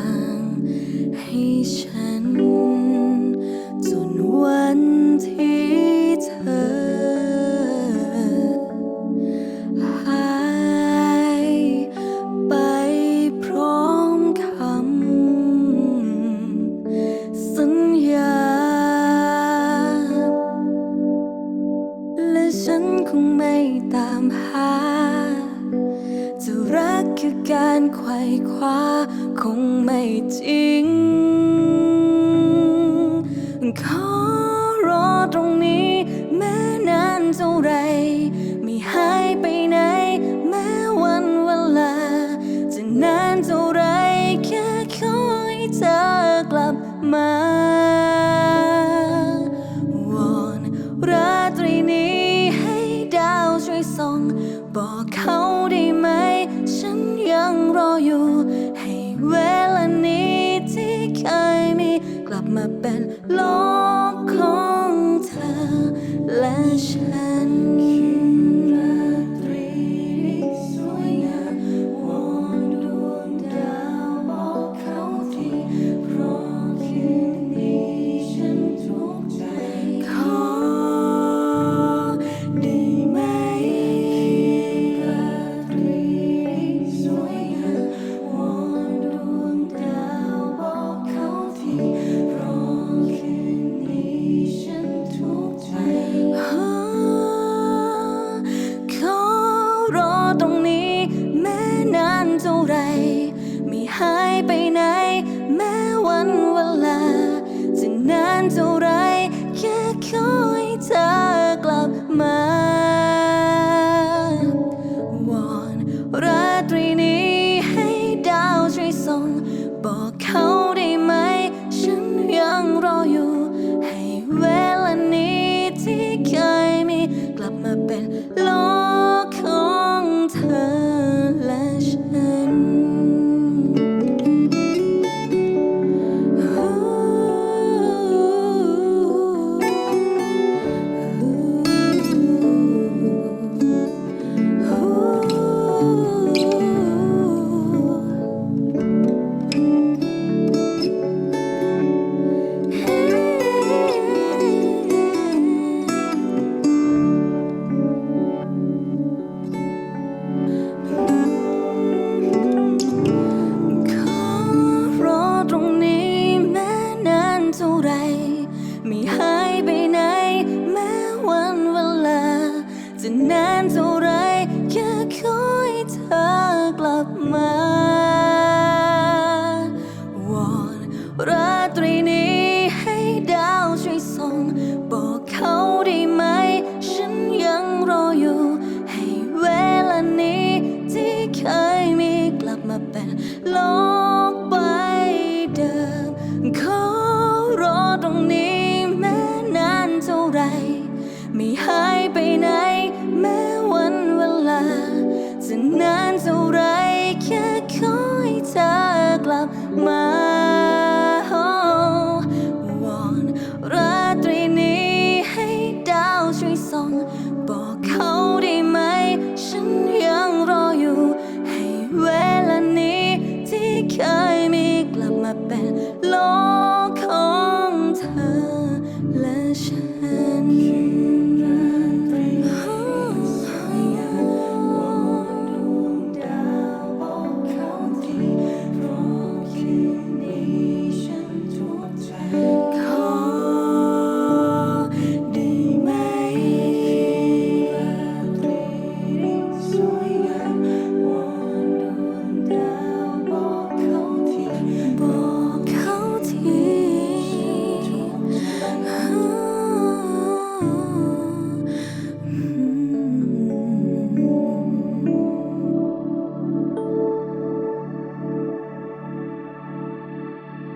างให้ฉัน คือการไขว่คว้าคงไม่จริง บอกเขาได้ไหม ฉันยังรออยู่ ให้เวลานี้ที่เคยมี กลับมาเป็นลม นานเท่าไรแค่ขอให้เธอกลับมาวอนราตรีนี้ให้ดาวช่วยส่งบอกเขาได้ไหม ฉันยังรออยู่ ให้เวลานี้ที่เคยมีกลับมาเป็นลม night.